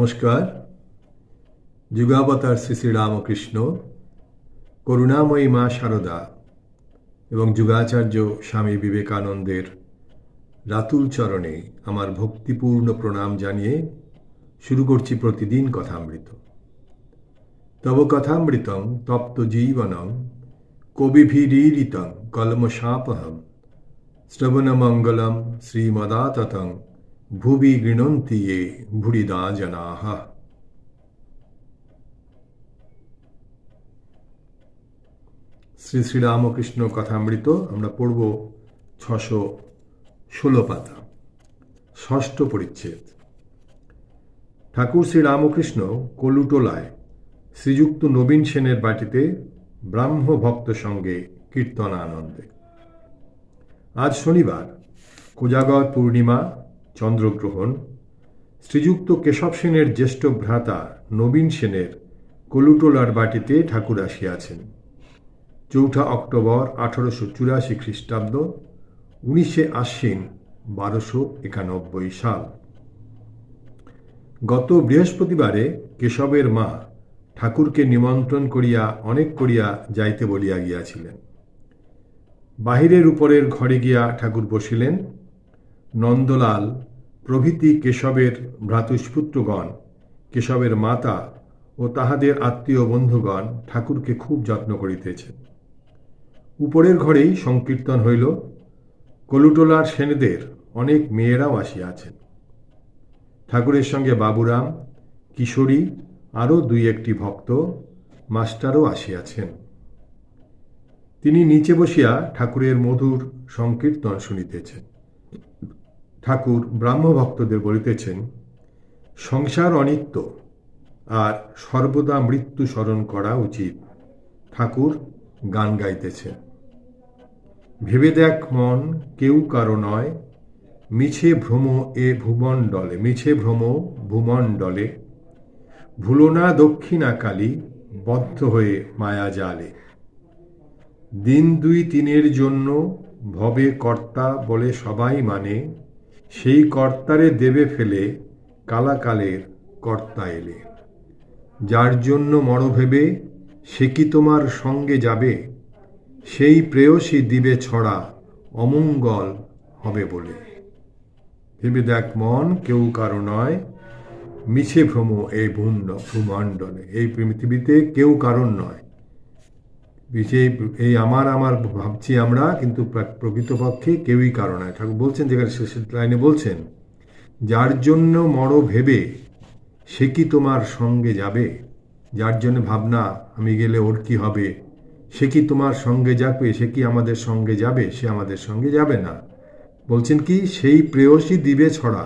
নমস্কার। যুগাবতার শ্রী শ্রী রামকৃষ্ণ, করুণাময়ী মা শারদা এবং যুগাচার্য স্বামী বিবেকানন্দের রাতুল চরণে আমার ভক্তিপূর্ণ প্রণাম জানিয়ে শুরু করছি প্রতিদিন কথামৃত। তব কথামৃতং তপ্ত জীবনং কবিভিরীরিতং কলমশাপহম, শ্রবণমঙ্গলম শ্রীমদাততং ভুবি গৃণন্তি ये ভুরিদা জনাহ। শ্রী শ্রীরামকৃষ্ণ কথামৃত আমরা পড়ব ছশো ষোলো পাতা। ষষ্ঠ পরিচ্ছেদ। ঠাকুর শ্রী রামকৃষ্ণ কলুটোলায় শ্রীযুক্ত নবীন সেনের বাটিতে ব্রাহ্ম ভক্ত সঙ্গে কীর্তন আনন্দে আজ শনিবার, কোজাগর পূর্ণিমা চন্দ্রগ্রহণ, শ্রীযুক্ত কেশব সেনের জ্যেষ্ঠ ভ্রাতা নবীন সেনের কলুটোলার বাটিতে ঠাকুর আসিয়াছেন। চৌঠা অক্টোবর আঠারোশো চুরাশি খ্রিস্টাব্দ, উনিশে আশ্বিন বারোশো একানব্বই সাল। গত বৃহস্পতিবারে কেশবের মা ঠাকুরকে নিমন্ত্রণ করিয়া অনেক করিয়া যাইতে বলিয়া গিয়াছিলেন। বাহিরের উপরের ঘরে গিয়া ঠাকুর বসিলেন। নন্দলাল, প্রভৃতি কেশবের ভ্রাতুষ্পুত্রগণ, কেশবের মাতা ও তাহাদের আত্মীয় বন্ধুগণ ঠাকুরকে খুব যত্ন করিতেছেন উপরের ঘরেই সংকীর্তন হইল, কলুটোলার সেনেদের অনেক মেয়েরাও আসিয়াছেন। ঠাকুরের সঙ্গে বাবুরাম, কিশোরী, আরও দুই একটি ভক্ত, মাস্টারও আসিয়াছেন। তিনি নিচে বসিয়া ঠাকুরের মধুর সংকীর্তন শুনিতেছেন। ঠাকুর ব্রাহ্মভক্তদের বলিতেছেন, সংসার অনিত্য, আর সর্বদা মৃত্যু স্মরণ করা উচিত। ঠাকুর গান গাইতেছে ভেবে দেখ মন, কেউ কারও নয়, মিছে ভ্রম এ ভুমণ্ডলে মিছে ভ্রম ভূমণ্ডলে ভুলো না দক্ষিণাকালী বদ্ধ হয়ে মায়া জালে। দিন দুই তিনের জন্য ভবে কর্তা বলে সবাই মানে সেই কর্তারে দেবে ফেলে কালাকালের কর্তা এলে। যার জন্য মর ভেবে সে কি তোমার সঙ্গে যাবে? সেই প্রেয়সী দিবে ছড়া অমঙ্গল হবে বলে। ভেবে দেখ মন, কেউ কারও নয়। মিছে ভ্রম এই ভূমণ্ডলে। এই পৃথিবীতে কেউ কারণ নয়। বিজে এই আমার আমার ভাবছি আমরা, কিন্তু প্রকৃতপক্ষে কেউই কারণ নয়। ঠাকুর বলছেন যেখানে শেষের লাইনে বলছেন, যার জন্য মর ভেবে, সে কি তোমার সঙ্গে যাবে? যার জন্য ভাবনা, আমি গেলে ওর কি হবে? সে কি তোমার সঙ্গে যাবে? সে কি আমাদের সঙ্গে যাবে? সে আমাদের সঙ্গে যাবে না। বলছেন কি, সেই প্রেয়সী দিবে ছড়া,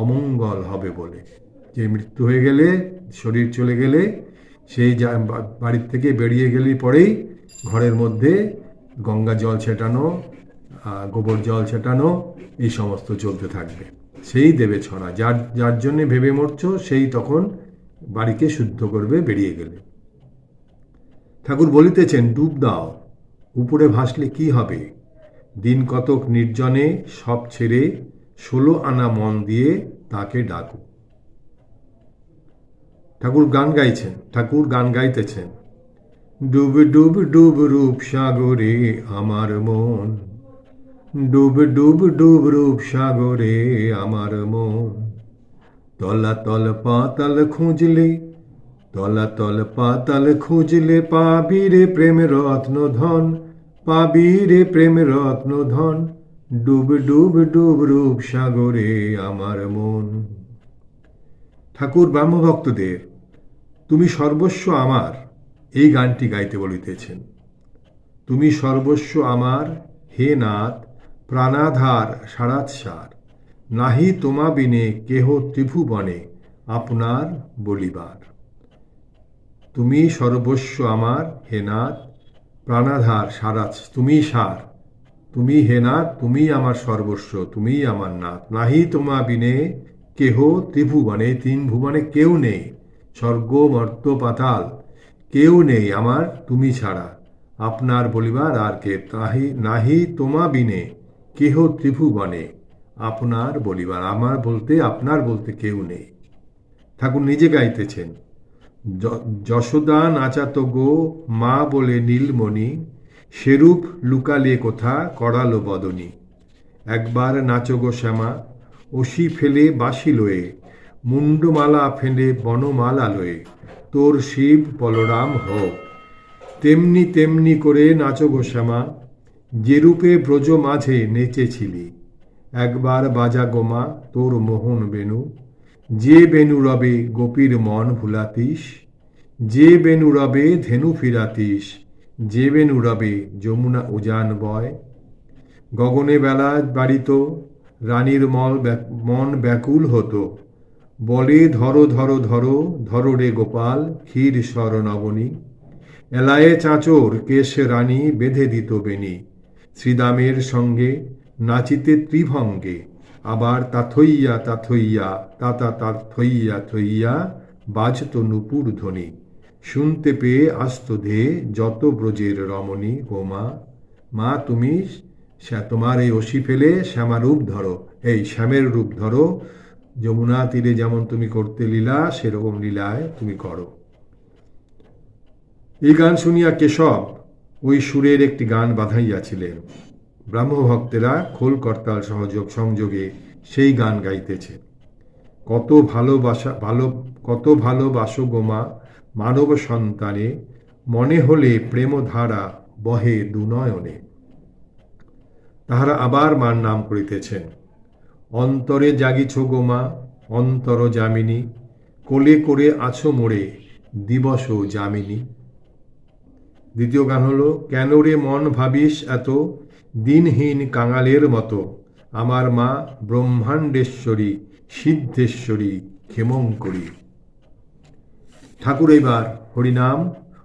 অমঙ্গল হবে বলে। যে মৃত্যু হয়ে গেলে, শরীর চলে গেলে সেই বাড়ির থেকে বেরিয়ে গেলেই পরেই ঘরের মধ্যে গঙ্গা জল ছেটানো গোবর জল ছেটানো, এই সমস্ত চলতে থাকবে। সেই দেবে ছড়া। যার যার জন্যে ভেবে মরছ, সেই তখন বাড়িকে শুদ্ধ করবে, বেরিয়ে গেলে। ঠাকুর বলিতেছেন, ডুব দাও। উপরে ভাসলে কি হবে? দিন কতক নির্জনে সব ছেড়ে ষোলো আনা মন দিয়ে তাকে ডাকু। ঠাকুর গান গাইছেন, ঠাকুর গান গাইতেছেন। ডুব ডুব ডুব রূপ সাগরে আমার মন। ডুব ডুব ডুব রূপ সাগরে আমার মন। তলা তল পাতাল খুঁজলে, তলা তল পাতাল খুঁজলে পাবি রে প্রেম রত্ন ধন, পাবি রে প্রেম রত্ন ধন। ডুব ডুব ডুব রূপ সাগরে আমার মন। ঠাকুর ব্রাহ্মভক্তদের, তুমি সর্বস্ব আমার। এই গানটি গাইতে বলিতেছেন। তুমি সর্বস্ব আমার, হে নাথ, প্রাণাধার সারাৎসার। নাহি তোমা বিনে কেহ ত্রিভুবনে আপনার বলিবার। তুমি সর্বস্ব আমার, হে নাথ, প্রাণাধার সারাৎ তুমি সার। তুমি হে নাথ, তুমি আমার সর্বস্ব, তুমি আমার নাথ। নাহি তোমা বিনে কেহ ত্রিভুবনে, তিন ভুবনে কেউ নেই। স্বর্গ মর্ত পাতাল কেউ নেই আমার, তুমি ছাড়া। আপনার বলিবার আর কে তাহি নাহি তোমা বিনে, কেহ ত্রিভুবনে। আপনার বলিবার, আমার বলতে, আপনার বলতে কেউ নেই। ঠাকুর নিজে গাইতেছেন। যশোদা নাচাত গো মা বলে নীলমণি, সেরূপ লুকালে কোথা করালো বদনী। একবার নাচো গো শ্যামা অসি ফেলে বাসি লয়ে মুন্ডমালা ফেলে বনমালা লয়ে। তোর শিব বলরাম হোক। তেমনি তেমনি করে নাচো গো শ্যামা যেরূপে ব্রজ মাঝে নেচেছিলি। একবার বাজা গোমা, তোর মোহন বেনু যে বেনু রবে গোপীর মন ভুলাতিস, যে বেনু রবে ধেনু ফিরাতিস, যে বেনু রবে যমুনা উজান বয়। গগনে বেলা বাড়িত, রানীর মল মন ব্যাকুল হতো। বলে, ধরো ধরো ধরো ধরো রে গোপাল, ক্ষীর স্বর নবনী এলায়ে চাঁচোর কেশ রানী বেঁধে দিত বেনি শ্রীদামের সঙ্গে নাচিতে ত্রিভঙ্গে। আবার তাথইয়া তাথইয়া, তাতা তা থইয়া বাজত নুপুর ধ্বনি। শুনতে পেয়ে আসত ধে যত ব্রজের রমণী, গোমা, মা তুমি তোমার এই অসি ফেলে শ্যামা রূপ ধরো, এই শ্যামের রূপ ধরো যমুনা তীরে যেমন তুমি করতে লীলা, সেরকম লীলায় তুমি করো। এই গান শুনিয়া কেশব ওই সুরের একটি গান বাঁধাইয়াছিলেন। ব্রাহ্মভক্তেরা খোল করতাল সহযোগ সংযোগে সেই গান গাইতেছে। কত ভালোবাসা ভালো, কত ভালোবাসো গোমা মানব সন্তানে, মনে হলে প্রেমধারা বহে দুনয়নে। তাহারা আবার মার নাম করিতেছেন। অন্তরে জাগিছ গোমা অন্তর যামিনী, কোলে করে আছো মোড়ে দিবস যামিনী। দ্বিতীয় গান হলো, কেন রে মন ভাবিস এত, দিনহীন কাঙালের মতো, আমার মা ব্রহ্মাণ্ডেশ্বরী, সিদ্ধেশ্বরী, ক্ষেমঙ্করী। ঠাকুর এইবার হরিনাম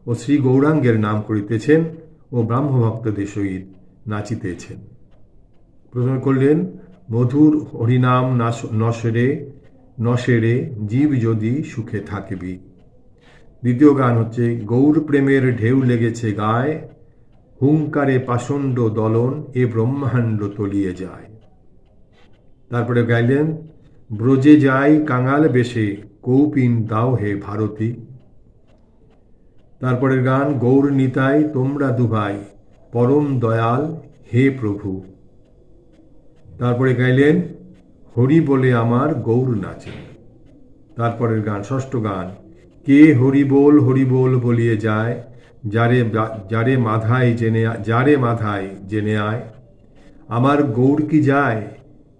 ও শ্রী গৌরাঙ্গের নাম করিতেছেন ও ব্রাহ্মভক্তদের সহিত নাচিতেছেন। প্রথমে করলেন মধুর হরিনাম নাস- নসেরে নসেরে জীব যদি সুখে থাকবি। দ্বিতীয় গান হচ্ছে, গৌর প্রেমের ঢেউ লেগেছে গায়ে, হুঙ্কারে পাষণ্ড দলন এ ব্রহ্মাণ্ড তলিয়ে যায়। তারপরে গাইলেন, ব্রজে যাই কাঙাল বেশে, কৌপিন দাও হে ভারতী। তারপরের গান, গৌর নিতাই তোমরা দুভাই, পরম দয়াল হে প্রভু। তারপরে গাইলেন, হরি বলে আমার গৌর নাচে। তারপরের গান, ষষ্ঠ গান, কে হরি বল হরি বল বলিয়ে যায়, যারে যারে মাথায় জেনে যারে মাথায় জেনে আয়। আমার গৌর কি যায়,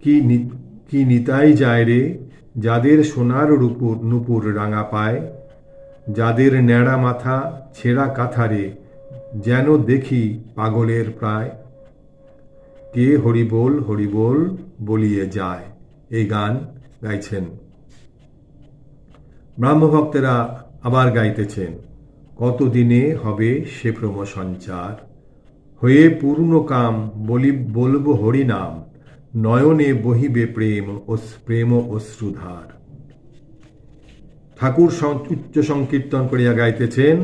কি কি নিতাই যায় রে, যাদের সোনার রূপুর নুপুর রাঙা পায়। যাদের ন্যাড়া মাথা ছেঁড়া কাথারে যেন দেখি পাগলের প্রায়। কে হরিবোল হরিবোল বলিয়ে যায়? এই গান গাইছেন। ব্রাহ্মভক্তেরা আবার গাইতেছেন, কতদিনে হবে সে প্রম সঞ্চার হয়ে পূর্ণ কাম বলি বলব হরিনাম, নয়নে বহিবে প্রেম ও প্রেম অশ্রুধার ঠাকুর উচ্চ সংকীর্তন করিয়া গাইতেছেন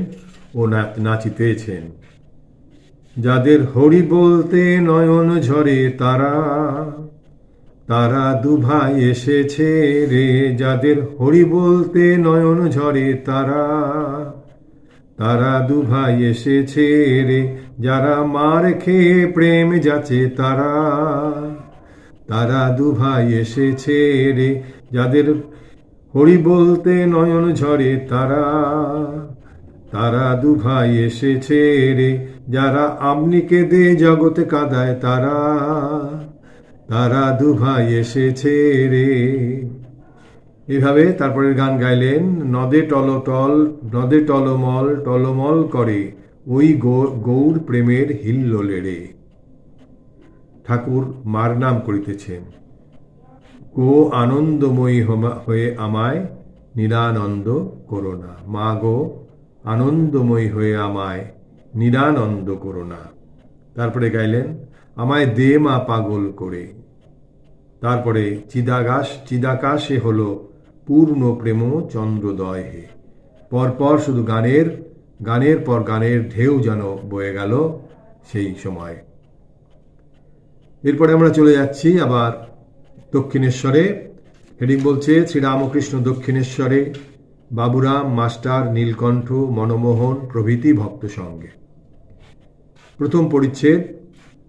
ও নাচিতেছেন। যাদের হরি বলতে নয়ন ঝরে তারা তারা দুভাই এসেছে রে। যাদের হরি বলতে নয়ন ঝরে তারা তারা দুভাই এসেছে রে। যারা মার খেয়ে প্রেম যাচ্ছে তারা তারা দুভাই এসেছে রে। যাদের হরি বলতে নয়ন ঝরে তারা তারা দুভাই এসেছে রে। যারা আমনিকে দে জগতে কাদায় তারা। তারা দুভাই এসেছে রে। এভাবে তারপরের গান গাইলেন, নদে টলটল নদে টলমল টলমল করে, ওই গৌর প্রেমের হিল্লোলে রে। ঠাকুর মার নাম করিতেছেন। গো আনন্দময়ী হয়ে আমায় নিরানন্দ করোনা মা গো আনন্দময়ী হয়ে আমায় নিরানন্দ করো না। তারপরে গাইলেন, আমায় দে মা পাগল করে। তারপরে চিদাকাশ চিদাকাশে হলো পূর্ণ প্রেম চন্দ্রোদয়। হে পরপর শুধু গানের গানের পর গানের ঢেউ যেন বয়ে গেল সেই সময়। এরপরে আমরা চলে যাচ্ছি আবার দক্ষিণেশ্বরে। হেডিং বলছে, শ্রীরামকৃষ্ণ দক্ষিণেশ্বরে বাবুরাম মাস্টার, নীলকণ্ঠ, মনমোহন প্রভৃতি ভক্ত সঙ্গে। প্রথম পরিচ্ছেদ,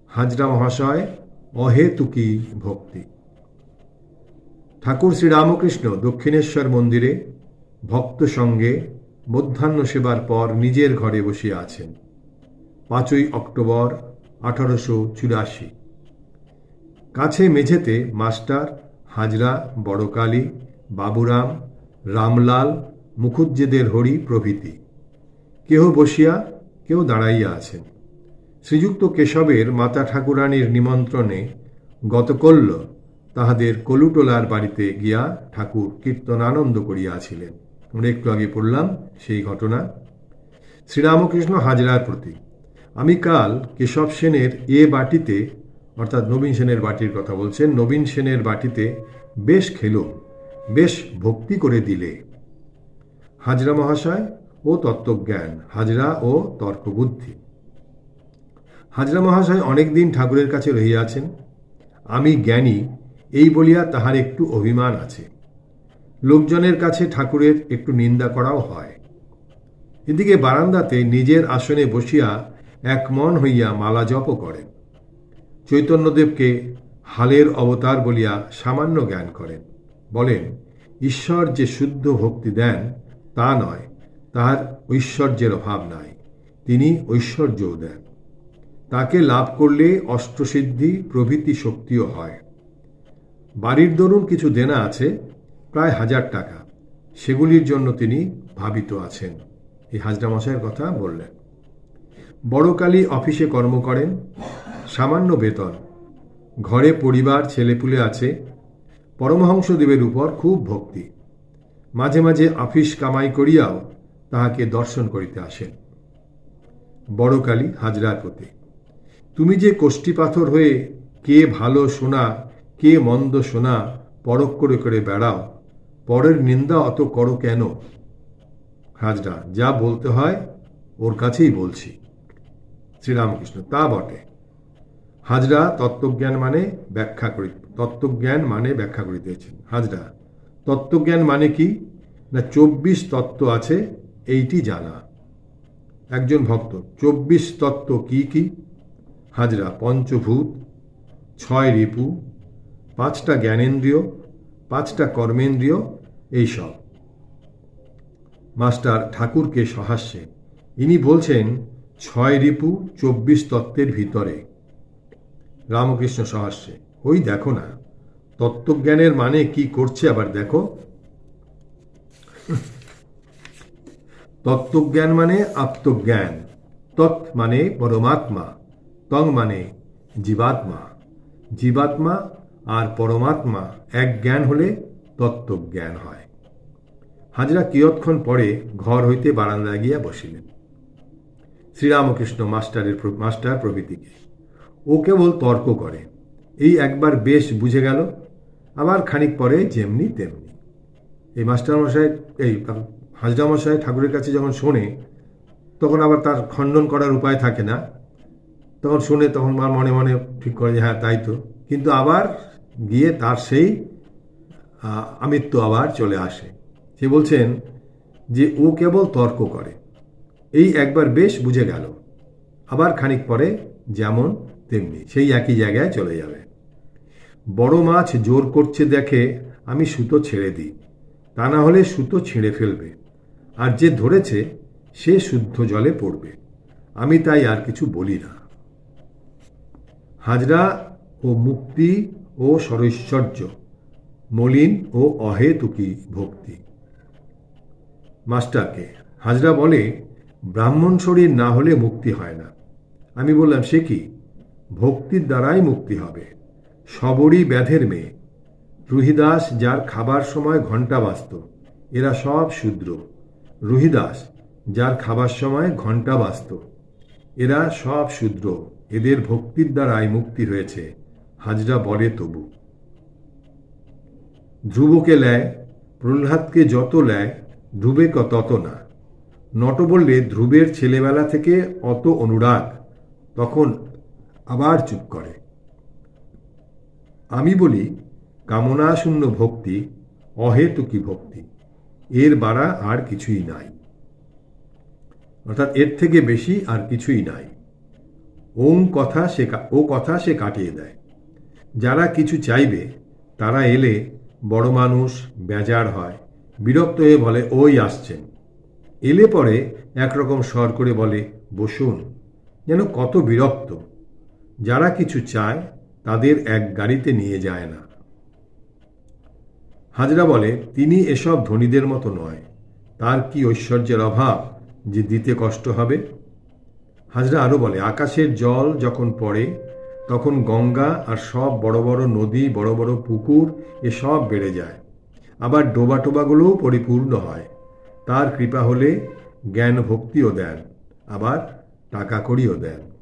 হাজরা মহাশয় অহেতুকি ভক্তি। ঠাকুর শ্রীরামকৃষ্ণ দক্ষিণেশ্বর মন্দিরে ভক্ত সঙ্গে মধ্যাহ্ন সেবার পর নিজের ঘরে বসিয়া আছেন। পাঁচই অক্টোবর, আঠারোশো চুরাশি। কাছে মেঝেতে মাস্টার, হাজরা, বড়কালী, বাবুরাম, রামলাল মুখুজ্জেদের হরি প্রভৃতি। কেহ বসিয়া কেউ দাঁড়াইয়া আছেন। শ্রীযুক্ত কেশবের মাতা ঠাকুরানীর নিমন্ত্রণে গতকল্য তাহাদের কলুটোলার বাড়িতে গিয়া ঠাকুর কীর্তনানন্দ করিয়াছিলেন। আমরা একটু আগে পড়লাম সেই ঘটনা। শ্রীরামকৃষ্ণ হাজরার প্রতি। আমি কাল কেশব সেনের এ বাটিতে, অর্থাৎ নবীন সেনের বাটির কথা বলছেন, নবীন সেনের বাটিতে বেশ খেলো, বেশ ভক্তি করে দিলে। হাজরা মহাশয় ও তত্ত্বজ্ঞান, হাজরা ও তর্কবুদ্ধি। হাজরা মহাশয় অনেকদিন ঠাকুরের কাছে রহিয়াছেন আমি জ্ঞানী, এই বলিয়া তাহার একটু অভিমান আছে। লোকজনের কাছে ঠাকুরের একটু নিন্দা করাও হয়। এদিকে বারান্দাতে নিজের আসনে বসিয়া এক মন হইয়া মালা জপ করেন। চৈতন্যদেবকে হালের অবতার বলিয়া সামান্য জ্ঞান করেন। বলেন, ঈশ্বর যে শুদ্ধ ভক্তি দেন তা নয়, তাহার ঐশ্বর্যের অভাব নাই, তিনি ঐশ্বর্যও দেন। তাকে লাভ করলে অষ্টসিদ্ধি, প্রভৃতি শক্তিও হয়। বাড়ির দরুন কিছু দেনা আছে, প্রায় হাজার টাকা। সেগুলির জন্য তিনি ভাবিত আছেন। এই হাজরা মশাইয়ের কথা বললেন। বড়কালী অফিসে কর্ম করেন, সামান্য বেতন। ঘরে পরিবার, ছেলেপুলে আছে। পরমহংসদেবের উপর খুব ভক্তি। মাঝে মাঝে আফিস কামাই করিয়াও তাহাকে দর্শন করিতে আসেন। বড়কালী হাজরার তুমি যে কোষ্ঠী পাথর হয়ে কে ভালো শোনা, কে মন্দ শোনা পরক করে করে বেড়াও, পরের নিন্দা অত করো কেন? হাজরা, যা বলতে হয় ওর কাছেই বলছি। শ্রীরামকৃষ্ণ, তা বটে। হাজরা তত্ত্বজ্ঞান মানে ব্যাখ্যা করি তত্ত্বজ্ঞান মানে ব্যাখ্যা করিতেছেন। হাজরা তত্ত্বজ্ঞান মানে কি? না, চব্বিশ তত্ত্ব আছে, এইটি জানা। একজন ভক্ত, চব্বিশ তত্ত্ব কি কি? হাজরা, পঞ্চভূত, ছয় রিপু, পাঁচটা জ্ঞানেন্দ্রিয়, পাঁচটা কর্মেন্দ্রিয় এইসব মাস্টার ঠাকুরকে সহাস্যে, ইনি বলছেন, ছয় রিপু চব্বিশ তত্ত্বের ভিতরে। রামকৃষ্ণ সহাস্যে, ওই দেখো না। তত্ত্বজ্ঞানের মানে কি করছে আবার দেখো। তত্ত্বজ্ঞান মানে আত্মজ্ঞান, তৎ মানে পরমাত্মা, তং মানে জীবাত্মা। জীবাত্মা আর পরমাত্মা এক জ্ঞান হলে তত্ত্বজ্ঞান হয়। হাজরা কিয়ৎক্ষণ পরে ঘর হইতে বারান্দায় গিয়া বসিলেন। শ্রীরামকৃষ্ণ মাস্টারের মাস্টার প্রভৃতিকে। ও কেবল তর্ক করে। এই একবার বেশ বুঝে গেল আবার খানিক পরে যেমনি তেমনি। এই মাস্টারমশাই এই হাজরামশাই ঠাকুরের কাছে যখন শোনে, তখন আবার তার খণ্ডন করার উপায় থাকে না। তখন শুনে, তখন মার মনে মনে ঠিক করে যে হ্যাঁ তাই তো। কিন্তু আবার গিয়ে তার সেই আমিত্ব আবার চলে আসে। সে বলছেন যে, ও কেবল তর্ক করে। এই একবার বেশ বুঝে গেল। আবার খানিক পরে যেমন তেমনি, সেই একই জায়গায় চলে যাবে। বড় মাছ জোর করছে দেখে আমি সুতো ছেড়ে দিই। তা না হলে সুতো ছিঁড়ে ফেলবে। আর যে ধরেছে, সে শুদ্ধ জলে পড়বে। আমি তাই আর কিছু বলি না। হাজরা ও মুক্তি ও সরৈশ্বর্য, মলিন ও অহেতুকি ভক্তি। মাস্টারকে হাজরা বলে, ব্রাহ্মণ শরীর না হলে মুক্তি হয় না। আমি বললাম, সে কি? ভক্তির দ্বারাই মুক্তি হবে। সবরই ব্যাধের মেয়ে। রুহিদাস, যার খাবার সময় ঘণ্টা বাজত, এরা সব শূদ্র। রুহিদাস, যার খাবার সময় ঘণ্টা বাজত, এরা সব শূদ্র। এদের ভক্তির দ্বারাই মুক্তি হয়েছে, হাজরা বলে তবু। ধ্রুবকে লেয়, প্রহ্লাদকে যত লেয় ধ্রুবে তত না। নট বললে ধ্রুবের ছেলেবেলা থেকে অত অনুরাগ, তখন আবার চুপ করে। আমি বলি, কামনাশূন্য ভক্তি, অহেতুকি ভক্তি। এর বাড়া আর কিছুই নাই। অর্থাৎ এর থেকে বেশি আর কিছুই নাই। ওম কথা সে ও কথা সে কাটিয়ে দেয়। যারা কিছু চাইবে, তারা এলে বড় মানুষ, বেজার হয়, বিরক্ত হয়ে বলে, ওই আসছেন। এলে পরে একরকম স্বর করে বলে, বসুন। যেন কত বিরক্ত। যারা কিছু চায় তাদের এক গাড়িতে নিয়ে যায় না। হাজরা বলে, তিনি এসব ধনীদের মতো নয়। তার কি ঐশ্বর্যের অভাব যে দিতে কষ্ট হবে? হাজরা আরও বলে, আকাশের জল যখন পড়ে, তখন গঙ্গা আর সব বড় বড় নদী, বড় বড় পুকুর এসব বেড়ে যায়। আবার ডোবা টোবাগুলোও পরিপূর্ণ হয়। তার কৃপা হলে জ্ঞান ভক্তিও দেন, আবার টাকা কড়িও দেন।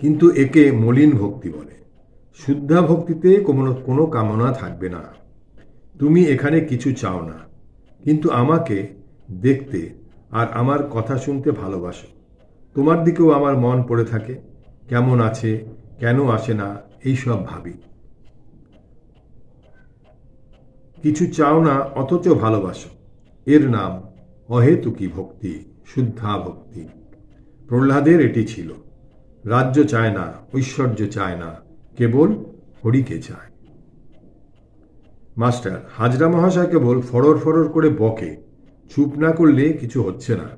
কিন্তু একে মলিন ভক্তি বলে। শুদ্ধা ভক্তিতে কোনো কোনো কামনা থাকবে না। তুমি এখানে কিছু চাও না। কিন্তু আমাকে দেখতে আর আমার কথা শুনতে ভালোবাসো। তোমার দিকেও আমার মন পড়ে থাকে। কেমন আছে, কেন আসে না, এইসব ভাবি। কিছু চাও না, অথচ ভালোবাসো। এর নাম, অহেতুকী ভক্তি, শুদ্ধা ভক্তি। প্রহ্লাদের এটি ছিল। রাজ্য চায় না, ঐশ্বর্য চায় না, কেবল হরিকে চায়। মাস্টার, হাজরা মহাশয় কেবল ফরর ফরর করে বকে, চুপ না করলে কিছু হচ্ছে না।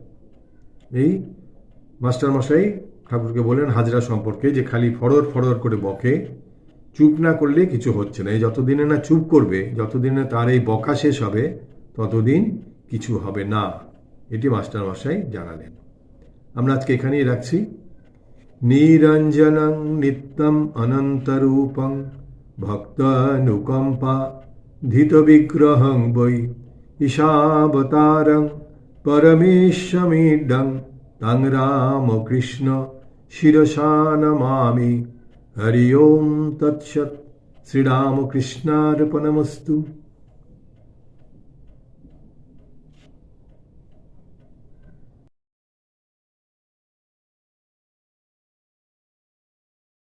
এই, মাস্টার মশাই, ঠাকুরকে বলেন হাজরা সম্পর্কে যে খালি ফরর ফরর করে বকে, চুপ না করলে কিছু হচ্ছে না। এই যতদিনে না চুপ করবে, যতদিনে তার এই বকা শেষ হবে, ততদিন কিছু হবে না। এটি মাস্টার মশাই জানালেন। আমরা আজকে এখানেই রাখছি। নিরঞ্জনং নিত্যম অনন্তরূপং ভক্তানুকম্পা ধিতবিগ্রহং বৈ ঈশাবতারং পরমেশ্বমিডং তং রামকৃষ্ণ শিরসা নমামি হরি ওম তৎসৎ শ্রীরামকৃষ্ণার্পণমস্তু